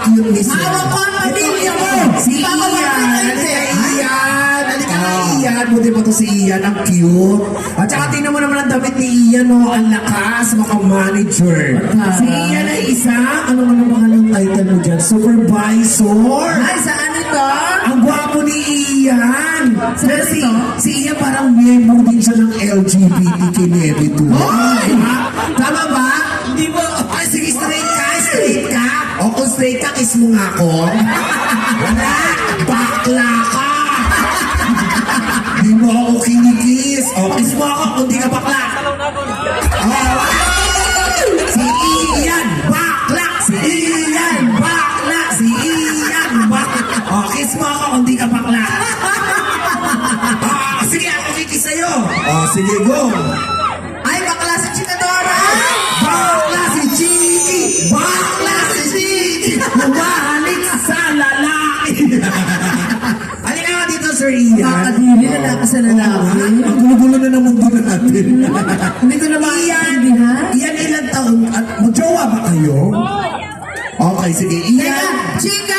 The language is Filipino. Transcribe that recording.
kiss. Hawak ko ang pamilya mo. Si Ian. Ian. Halika na. Ian. Buti pa to si Ian. Ang cute. At saka tingnan mo naman ang damit ni Ian, no? Ang lakas, mukhang manager. Si Ian ay isa, ano man ang pangalang title mo dyan? Supervisor. Ay, saan ito? Ang gwapo ni Ian. Saan ito? si Ian parang member din siya ng LGBTQ Ka, kiss mo nga ako. Wala, bakla ka. Di mo ako kinikiss. O, kiss mo ako kung di ka bakla. Oh, si Ian, bakla. Si Ian, bakla. Si Ian, bakla. O, kiss mo ako kung di ka bakla. Ah, sige, ako kikis sa'yo. O, sige, go. Sir Ian. Kakadili na lang sa lalaki. Ang gulo-gulo na ng mundo natin. Hindi ko na maintindihan. Iyan ilang taon at magjowa ba kayo? Okay, sige. Iyan. Teka, chika!